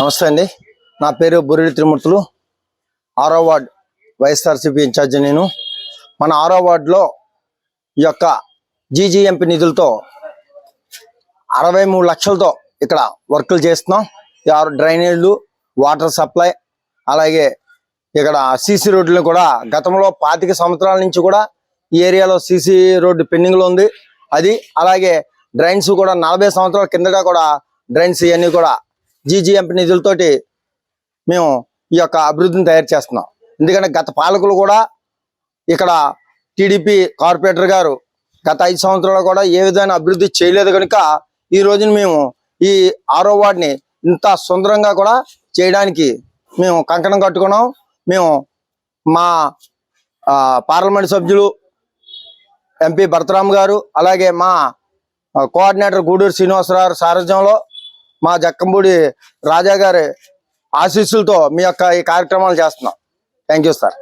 నమస్తే అండి. నా పేరు బుర్రెడి త్రిమూర్తులు. ఆరో వార్డ్ వైఎస్ఆర్సీపీ ఇన్ఛార్జి నేను. మన ఆరో వార్డులో ఈ యొక్క జీజీఎంపీ నిధులతో అరవై మూడు లక్షలతో ఇక్కడ వర్కులు చేస్తున్నాం. ఈ ఆరు వాటర్ సప్లై అలాగే ఇక్కడ సీసీ రోడ్లను కూడా గతంలో పాతిక సంవత్సరాల నుంచి కూడా ఈ ఏరియాలో సీసీ రోడ్డు పెండింగ్లో ఉంది. అది అలాగే డ్రైన్స్ కూడా నలభై సంవత్సరాల కిందట కూడా డ్రైన్స్ ఇవన్నీ కూడా జీజీఎంపీ నిధులతోటి మేము ఈ యొక్క అభివృద్ధిని తయారు చేస్తున్నాం. ఎందుకంటే గత పాలకులు కూడా ఇక్కడ టీడీపీ కార్పొరేటర్ గారు గత ఐదు సంవత్సరాలు కూడా ఏ విధమైన అభివృద్ధి చేయలేదు కనుక ఈ రోజున మేము ఈ ఆరో వార్డుని ఇంత సుందరంగా కూడా చేయడానికి మేము కంకణం కట్టుకున్నాం. మేము మా పార్లమెంట్ సభ్యులు ఎంపీ భరతరామ్ గారు అలాగే మా కోఆర్డినేటర్ గూడూరు శ్రీనివాసరావు సారథ్యంలో మా జక్కంపూడి రాజా గారి ఆశీస్సులతో మీ యొక్క ఈ కార్యక్రమాలు చేస్తున్నాం. Thank you sir.